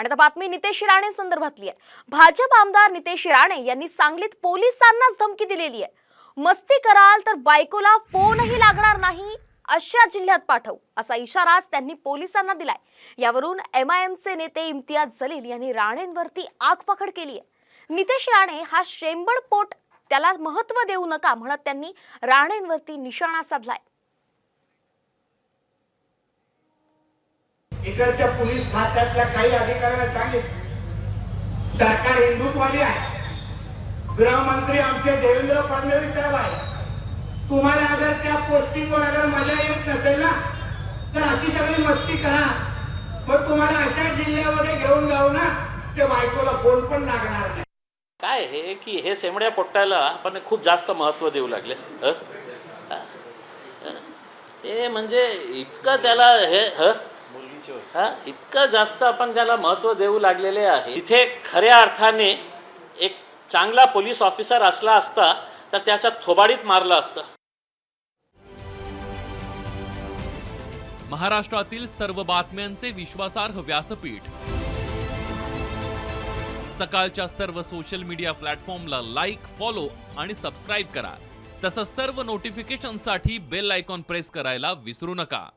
आणि आता बातमी नितेश राणे संदर्भातली आहे. भाजप आमदार नितेश राणे यांनी सांगलीत पोलिसांनाच धमकी दिलेली आहे. मस्ती कराल तर बायकोला फोनही लागणार नाही अशा जिल्ह्यात पाठवू असा इशाराच त्यांनी पोलिसांना दिलाय. यावरून एम आय एमचे नेते इम्तियाज जलील यांनी राणेंवरती आगपकड केली आहे. नितेश राणे हा शेंबड पोट त्याला महत्त्व देऊ नका म्हणत त्यांनी राणेंवरती निशाणा साधलाय. इकडच्या पोलीस खात्यातल्या काही अधिकाऱ्यांना सांगितलं. सरकार हिंदुत्वादी आहे. गृहमंत्री आमचे देवेंद्र फडणवीस साहेब आहे तुम्हाला अगर त्या पोस्टिंगवर अगर मजा येत नसेल ना तर अशी सगळी मस्ती करा. मग तुम्हाला अशा जिल्ह्यामध्ये घेऊन जाऊ ना ते बायकोला फोन पण लागणार नाही. काय हे की हे सेमड्या पोट्ट्याला आपण खूप जास्त महत्त्व देऊ लागले ह? हे म्हणजे इतकं त्याला हे ह? हा इतकं जास्त आपण त्याला महत्त्व देऊ लागलेले आहे. इथे खऱ्या अर्थाने एक चांगला पोलीस ऑफिसर असला असता तर त्याच्या थोबाडीत मारलं असतं. महाराष्ट्रातील सर्व बातम्यांचे विश्वासार्ह व्यासपीठ. सकाळच्या सर्व सोशल मीडिया प्लॅटफॉर्मला लाईक फॉलो आणि सबस्क्राईब करा. तसंच सर्व नोटिफिकेशनसाठी बेल आयकॉन प्रेस करायला विसरू नका.